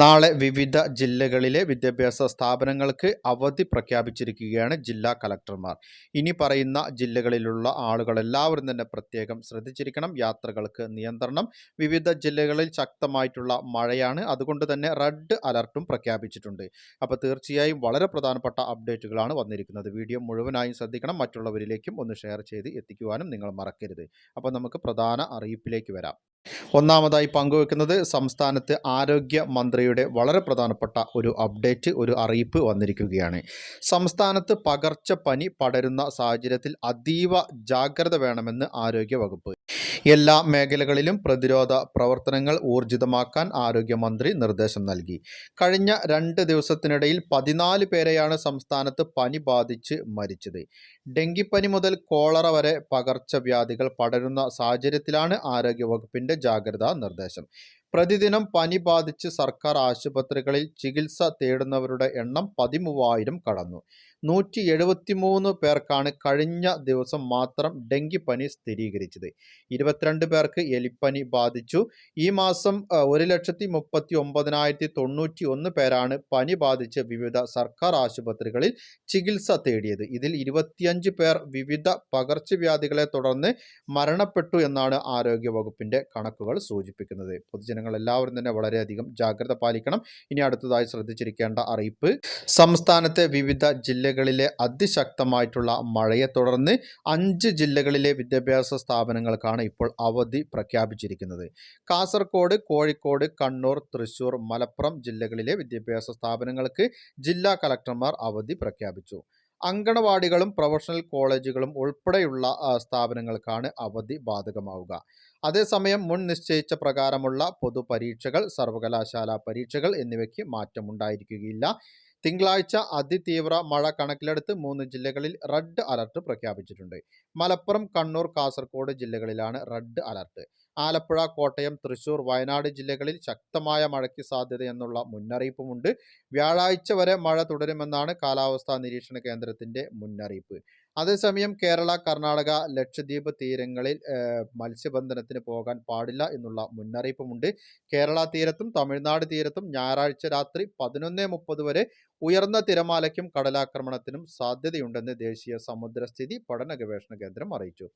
നാളെ വിവിധ ജില്ലകളിലെ വിദ്യാഭ്യാസ സ്ഥാപനങ്ങൾക്ക് അവധി പ്രഖ്യാപിച്ചിരിക്കുകയാണ് ജില്ലാ കലക്ടർമാർ. ഇനി പറയുന്ന ജില്ലകളിലുള്ള ആളുകളെല്ലാവരും തന്നെ പ്രത്യേകം ശ്രദ്ധിച്ചിരിക്കണം. യാത്രകൾക്ക് നിയന്ത്രണം. വിവിധ ജില്ലകളിൽ ശക്തമായിട്ടുള്ള മഴയാണ്. അതുകൊണ്ട് തന്നെ റെഡ് അലർട്ടും പ്രഖ്യാപിച്ചിട്ടുണ്ട്. അപ്പോൾ തീർച്ചയായും വളരെ പ്രധാനപ്പെട്ട അപ്ഡേറ്റുകളാണ് വന്നിരിക്കുന്നത്. വീഡിയോ മുഴുവനായും ശ്രദ്ധിക്കണം. മറ്റുള്ളവരിലേക്കും ഒന്ന് ഷെയർ ചെയ്ത് എത്തിക്കുവാനും നിങ്ങൾ മറക്കരുത്. അപ്പോൾ നമുക്ക് പ്രധാന അറിയിപ്പിലേക്ക് വരാം. ഒന്നാമതായി പങ്കുവെക്കുന്നത് സംസ്ഥാനത്ത് ആരോഗ്യ മന്ത്രിയുടെ വളരെ പ്രധാനപ്പെട്ട ഒരു അപ്ഡേറ്റ് ഒരു അറിയിപ്പ് വന്നിരിക്കുകയാണ്. സംസ്ഥാനത്ത് പകർച്ചപ്പനി പടരുന്ന സാഹചര്യത്തിൽ അതീവ ജാഗ്രത വേണമെന്ന് ആരോഗ്യ വകുപ്പ്. എല്ലാ മേഖലകളിലും പ്രതിരോധ പ്രവർത്തനങ്ങൾ ഊർജിതമാക്കാൻ ആരോഗ്യമന്ത്രി നിർദ്ദേശം നൽകി. കഴിഞ്ഞ രണ്ട് ദിവസത്തിനിടയിൽ പതിനാല് പേരെയാണ് സംസ്ഥാനത്ത് പനി ബാധിച്ച് മരിച്ചത്. ഡെങ്കിപ്പനി മുതൽ കോളറ വരെ പകർച്ചവ്യാധികൾ പടരുന്ന സാഹചര്യത്തിലാണ് ആരോഗ്യവകുപ്പിന്റെ ജാഗ്രതാ നിർദ്ദേശം. പ്രതിദിനം പനി ബാധിച്ച് സർക്കാർ ആശുപത്രികളിൽ ചികിത്സ തേടുന്നവരുടെ എണ്ണം പതിമൂവായിരം കടന്നു. നൂറ്റി എഴുപത്തിമൂന്ന് പേർക്കാണ് കഴിഞ്ഞ ദിവസം മാത്രം ഡെങ്കിപ്പനി സ്ഥിരീകരിച്ചത്. ഇരുപത്തിരണ്ട് പേർക്ക് എലിപ്പനി ബാധിച്ചു. ഈ മാസം ഒരു ലക്ഷത്തി മുപ്പത്തി ഒമ്പതിനായിരത്തി തൊണ്ണൂറ്റി ഒന്ന് പേരാണ് പനി ബാധിച്ച് വിവിധ സർക്കാർ ആശുപത്രികളിൽ ചികിത്സ തേടിയത്. ഇതിൽ ഇരുപത്തിയഞ്ച് പേർ വിവിധ പകർച്ചവ്യാധികളെ തുടർന്ന് മരണപ്പെട്ടു എന്നാണ് ആരോഗ്യ വകുപ്പിന്റെ കണക്കുകൾ സൂചിപ്പിക്കുന്നത്. പൊതുജനങ്ങൾ എല്ലാവരും തന്നെ വളരെയധികം ജാഗ്രത പാലിക്കണം. ഇനി അടുത്തതായി ശ്രദ്ധിച്ചിരിക്കേണ്ട അറിയിപ്പ്. സംസ്ഥാനത്തെ വിവിധ ജില്ലകളിലെ അതിശക്തമായിട്ടുള്ള മഴയെ തുടർന്ന് അഞ്ച് ജില്ലകളിലെ വിദ്യാഭ്യാസ സ്ഥാപനങ്ങൾക്കാണ് ഇപ്പോൾ അവധി പ്രഖ്യാപിച്ചിരിക്കുന്നത്. കാസർഗോഡ് കോഴിക്കോട് കണ്ണൂർ തൃശൂർ മലപ്പുറം ജില്ലകളിലെ വിദ്യാഭ്യാസ സ്ഥാപനങ്ങൾക്ക് ജില്ലാ കലക്ടർമാർ അവധി പ്രഖ്യാപിച്ചു. അങ്കണവാടികളും പ്രൊഫഷണൽ കോളേജുകളും ഉൾപ്പെടെയുള്ള സ്ഥാപനങ്ങൾക്കാണ് അവധി ബാധകമാവുക. അതേസമയം മുൻ നിശ്ചയിച്ച പ്രകാരമുള്ള പൊതുപരീക്ഷകൾ സർവകലാശാല പരീക്ഷകൾ എന്നിവയ്ക്ക് മാറ്റമുണ്ടായിരിക്കുകയില്ല. തിങ്കളാഴ്ച അതിതീവ്ര മഴ കണക്കിലെടുത്ത് മൂന്ന് ജില്ലകളിൽ റെഡ് അലർട്ട് പ്രഖ്യാപിച്ചിട്ടുണ്ട്. മലപ്പുറം കണ്ണൂർ കാസർഗോഡ് ജില്ലകളിലാണ് റെഡ് അലർട്ട്. ആലപ്പുഴ കോട്ടയം തൃശൂർ വയനാട് ജില്ലകളിൽ ശക്തമായ മഴയ്ക്ക് സാധ്യതയെന്നുള്ള മുന്നറിയിപ്പുമുണ്ട്. വ്യാഴാഴ്ച വരെ മഴ തുടരുമെന്നാണ് കാലാവസ്ഥാ നിരീക്ഷണ കേന്ദ്രത്തിന്റെ മുന്നറിയിപ്പ്. അതേസമയം കേരള കർണാടക ലക്ഷദ്വീപ് തീരങ്ങളിൽ മത്സ്യബന്ധനത്തിന് പോകാൻ പാടില്ല എന്നുള്ള മുന്നറിയിപ്പുമുണ്ട്. കേരള തീരത്തും തമിഴ്നാട് തീരത്തും ഞായറാഴ്ച രാത്രി പതിനൊന്ന് മുപ്പത് വരെ ഉയർന്ന തിരമാലയ്ക്കും കടലാക്രമണത്തിനും സാധ്യതയുണ്ടെന്ന് ദേശീയ സമുദ്രസ്ഥിതി പഠന ഗവേഷണ കേന്ദ്രം അറിയിച്ചു.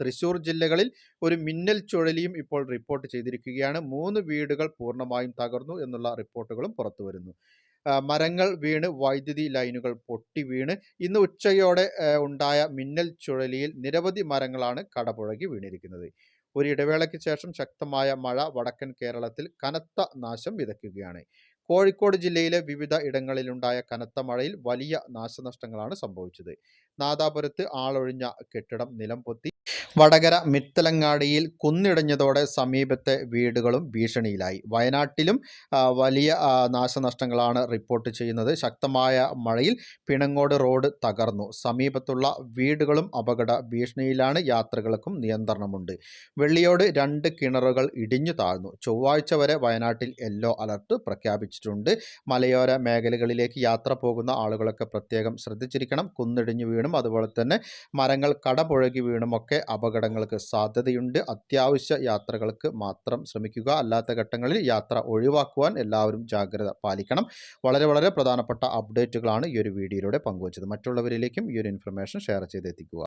തൃശൂർ ജില്ലകളിൽ ഒരു മിന്നൽ ചുഴലിയും ഇപ്പോൾ റിപ്പോർട്ട് ചെയ്തിരിക്കുകയാണ്. മൂന്ന് വീടുകൾ പൂർണമായും തകർന്നു എന്നുള്ള റിപ്പോർട്ടുകളും പുറത്തു വരുന്നു മരങ്ങൾ വീണ് വൈദ്യുതി ലൈനുകൾ പൊട്ടി വീണ് ഇന്ന് ഉച്ചയോടെ ഉണ്ടായ മിന്നൽ ചുഴലിയിൽ നിരവധി മരങ്ങളാണ് കടപുഴകി വീണിരിക്കുന്നത്. ഒരു ഇടവേളയ്ക്ക് ശേഷം ശക്തമായ മഴ വടക്കൻ കേരളത്തിൽ കനത്ത നാശം വിതയ്ക്കുകയാണ്. കോഴിക്കോട് ജില്ലയിലെ വിവിധ ഇടങ്ങളിലുണ്ടായ കനത്ത മഴയിൽ വലിയ നാശനഷ്ടങ്ങളാണ് സംഭവിച്ചത്. നാദാപുരത്ത് ആളൊഴിഞ്ഞ കെട്ടിടം നിലംപൊത്തി. വടകര മിത്തലങ്ങാടിയിൽ കുന്നിടഞ്ഞതോടെ സമീപത്തെ വീടുകളും ഭീഷണിയിലായി. വയനാട്ടിലും വലിയ നാശനഷ്ടങ്ങളാണ് റിപ്പോർട്ട് ചെയ്യുന്നത്. ശക്തമായ മഴയിൽ പിണങ്ങോട് റോഡ് തകർന്നു. സമീപത്തുള്ള വീടുകളും അപകട ഭീഷണിയിലാണ് യാത്രകൾക്കും നിയന്ത്രണമുണ്ട്. വെള്ളിയോട് രണ്ട് കിണറുകൾ ഇടിഞ്ഞു താഴ്ന്നു. ചൊവ്വാഴ്ച വരെ വയനാട്ടിൽ യെല്ലോ അലർട്ട് പ്രഖ്യാപിച്ചിട്ടുണ്ട്. മലയോര മേഖലകളിലേക്ക് യാത്ര പോകുന്ന ആളുകളൊക്കെ പ്രത്യേകം ശ്രദ്ധിച്ചിരിക്കണം. കുന്നിടിഞ്ഞു വീണും അതുപോലെ തന്നെ മരങ്ങൾ കടപുഴകി വീണുമൊക്കെ അപകടങ്ങൾക്ക് സാധ്യതയുണ്ട്. അത്യാവശ്യ യാത്രകൾക്ക് മാത്രം ശ്രമിക്കുക. അല്ലാത്ത ഘട്ടങ്ങളിൽ യാത്ര ഒഴിവാക്കുവാൻ എല്ലാവരും ജാഗ്രത പാലിക്കണം. വളരെ വളരെ പ്രധാനപ്പെട്ട അപ്ഡേറ്റുകളാണ് ഈ ഒരു വീഡിയോയിലൂടെ പങ്കുവച്ചത്. മറ്റുള്ളവരിലേക്കും ഈ ഒരു ഇൻഫർമേഷൻ ഷെയർ ചെയ്തെത്തിക്കുക.